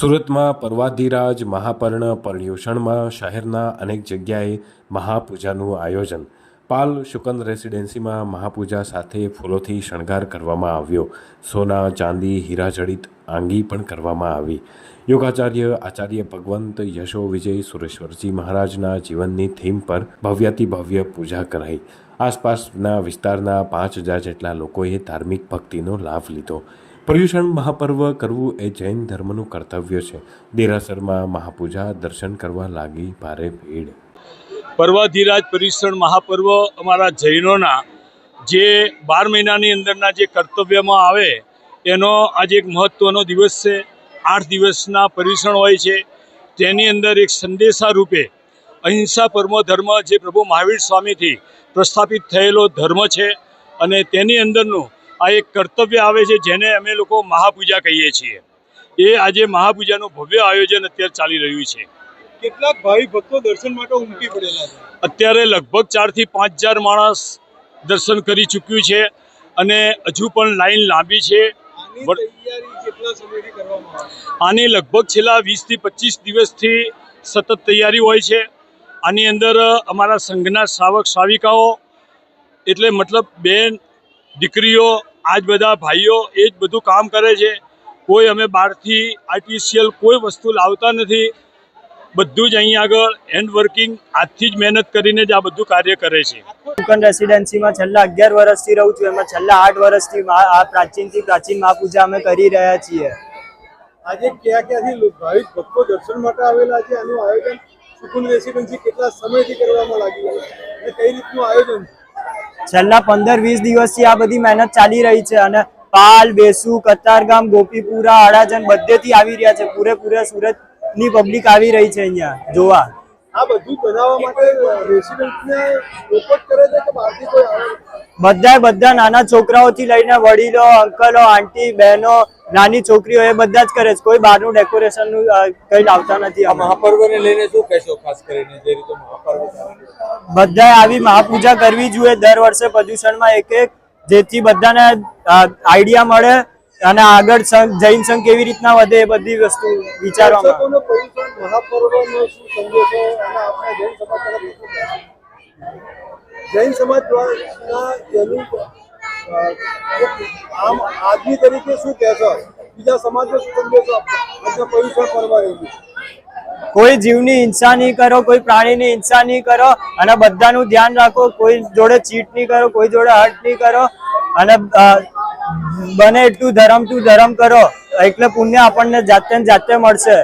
સુરતમાં પર્વાધિરાજ મહાપર્ણ પર્યુષણમાં શહેરના અનેક જગ્યાએ મહાપૂજાનું આયોજન. પાલ શુકન રેસિડેન્સીમાં મહાપૂજા સાથે ફૂલોથી શણગાર કરવામાં આવ્યો. સોના, ચાંદી હીરાજડિત આંગી પણ કરવામાં આવી. યોગાચાર્ય આચાર્ય ભગવંત યશો વિજય સુરેશ્વરજી મહારાજના જીવનની થીમ પર ભવ્યાતિ ભવ્ય પૂજા કરાઈ. આસપાસના વિસ્તારના પાંચ હજાર જેટલા લોકોએ ધાર્મિક ભક્તિનો લાભ લીધો. પર્યુષણ મહાપર્વ કરવું એ જૈન ધર્મનું કર્તવ્ય છે. દેરાસરમાં મહાપૂજા દર્શન કરવા લાગી ભારે ભીડ. પર્વાધિરાજ પર્યુષણ મહાપર્વ અમારા જૈનોના જે બાર મહિનાની અંદરના જે કર્તવ્યમાં આવે, એનો આજે એક મહત્ત્વનો દિવસ છે. આઠ દિવસના પર્યુષણ હોય છે. તેની અંદર એક સંદેશા રૂપે અહિંસા પરમો ધર્મ જે પ્રભુ મહાવીર સ્વામીથી પ્રસ્થાપિત થયેલો ધર્મ છે અને તેની અંદરનું આ એક કર્તવ્ય આવે છે જેને અમે લોકો મહાપૂજા કહીએ છીએ. એ આજે મહાપૂજાનું ભવ્ય આયોજન અત્યારે ચાલી રહ્યું છે. કેટલાક ભાવિ ભક્તો દર્શન માટે ઉમટી પડેલા છે. અત્યારે લગભગ ચારથી પાંચ હજાર માણસ દર્શન કરી ચૂક્યું છે અને હજુ પણ લાઈન લાંબી આની છે? આની લગભગ છેલ્લા વીસથી પચીસ દિવસથી સતત તૈયારી હોય છે. આની અંદર અમારા સંઘના શ્રાવક શ્રાવિકાઓ એટલે મતલબ બેન દીકરીઓ આજ બધા ભાઈઓ એ જ બધું કામ કરે છે. કોઈ અમે બહારથી આર્ટિફિશિયલ કોઈ વસ્તુ લાવતા નથી. બધું જ અહીં આગળ હેન્ડ વર્કિંગ આજથી જ મહેનત કરીને જ આ બધું કાર્ય કરે છે. ટુકન રેસિડેન્સીમાં છેલ્લા અગિયાર વર્ષથી રહું છું. એમાં છેલ્લા આઠ વર્ષથી મહા- આ પ્રાચીનથી પ્રાચીન મહાપૂજા અમે કરી રહ્યા છીએ. આજે ક્યાં ક્યાંથી ભાવિક ભક્તો દર્શન માટે આવેલા છે? આનું આયોજન સુકુન રેસિડેન્સી કેટલા સમયથી કરવામાં લાગ્યું? છે અને કઈ રીતનું આયોજન છે? છેલ્લા પંદર વીસ દિવસથી આ બધી મહેનત ચાલી રહી છે અને પાલ, બેસુ, કતારગામ, ગોપીપુરા, અડાજણ બધેથી આવી રહ્યા છે. પૂરેપૂરા સુરતની પબ્લિક આવી રહી છે અહીંયા જોવા. આ બધું બનાવવા માટે રેસિડેન્ટને લોકો કરે છે કે બહારથી કોઈ આવે છે? બધા નાના છોકરાઓથી લઈને વડીલો અંકલો આંટી બહેનો નાની છોકરીઓ એ બધા જ કરે છે. કોઈ બહારનું ડેકોરેશનનું કંઈ લાવતા નથી મહાપર્વને લઈને શું કહેશો ખાસ કરીને જે રીતે મહાપર્વ બધા આવી મહાપૂજા કરવી જોઈએ. દર વર્ષે પ્રદૂષણમાં એક એક જેથી બધાને આઈડિયા મળે અને આગળ જૈન સંઘ કેવી રીતના વધે એ બધી વસ્તુ વિચારવામાં મહાપર્વનો શું સંદેશો અને આપણા જૈન સમાજ તરફ જૈન સમાજ દ્વારા એનું આમ આદમી તરીકે શું કહેશો બીજા સમાજને શું સંદેશો આપણે પવિત્ર પર્વ રહ્યું કોઈ જીવની હિંસા નહીં કરો, કોઈ પ્રાણીની હિંસા નહીં કરો, અને બધાનું ધ્યાન રાખો, કોઈ જોડે ચીટ નહીં કરો, કોઈ જોડે હટ નહીં કરો, અને બને એટલું ધરમ તું ધર્મ કરો, એટલે પુણ્ય આપણને જાતે જાતે મળશે.